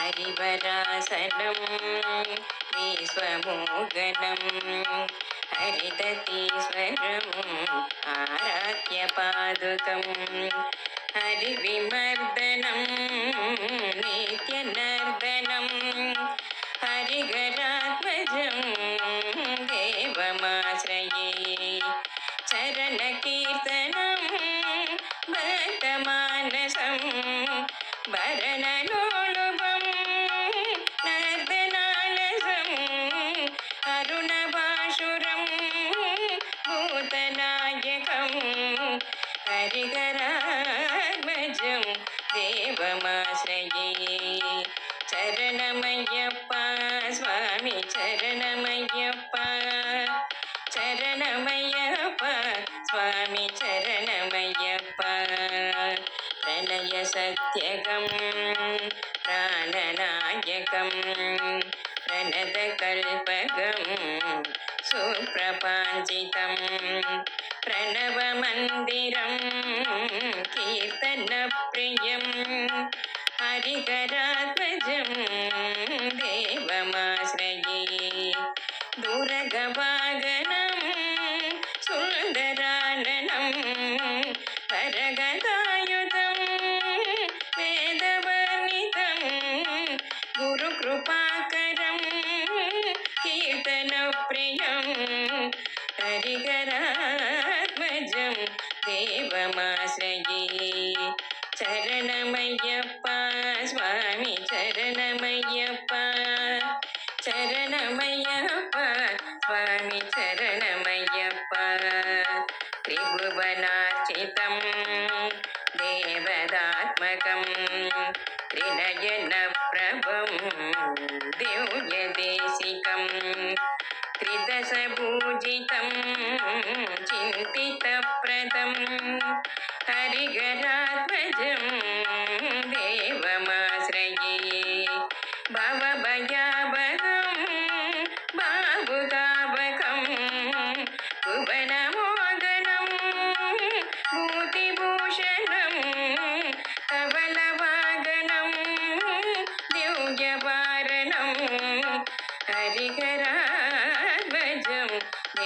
ഹരിവരാസനം വിശ്വമോഹനം ഹരിതീശ്വരം ആരാധ്യപാദുകം. ഹരിവിമർദ്ദനം നിത്യനർദ്ദനം ഹരിഹരാത്മജം ദേവമാശ്രയേ. ചരണകീർത്തനം ഭൂതനായകം ഹരിഹരാത്മജം ദേവമാശ്രയേ ചരണമയ്യപ്പ സ്വാമി ചരണമയ്യപ്പ ചരണമയ്യപ്പ സ്വാമി ചരണമയ്യപ്പ പ്രണയ സത്യകം പ്രാണനായകം പ്രണതകൽപകം सुप्रपाञ्जितं प्रणवमन्दिरं कीर्तनप्रियं हरिकरात्मजं देवमा హరిహరాత్మజం దేవమాశ్రయే చరణమయ్యప్ప స్వామి చరణమయ్యప్ప చరణమయ్యప్ప స్వామి చరణమయ్యప్ప త్రిభువనార్చితం దేవదాత్మకం త్రినయన ప్రభం దివ్యదేశికం త్రిదశభూ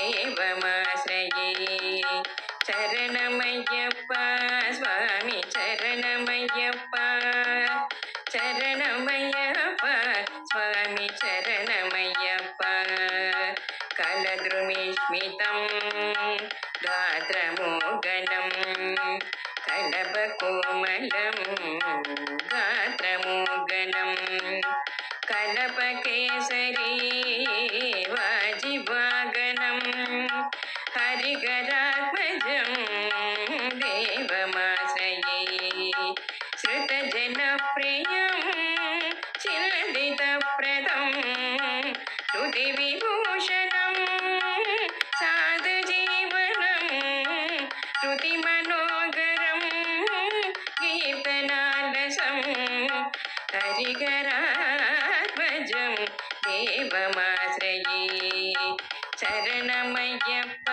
దైవమాశ్రయే చరణమయ్యప్ప స్వామి చరణమయ్యప్ప చరణమయ్యప్ప స్వామి చరణమయ్యప్ప కలద్రుమిష్మితం గాత్రమోగణం కలప కోమలం ഹരിഹരാത്മജം ദേവമാശ്രയേ ശ്രുതജനപ്രിയം ചിന്തിതപ്രദം ശ്രുതിവിഭൂഷണം സാധുജീവനം ശ്രുതിമനോഹരം കീർത്തനാലസം ഹരിഹരാത്മജം ദേവമാശ്രയേ ചരണമയ്യപ്പ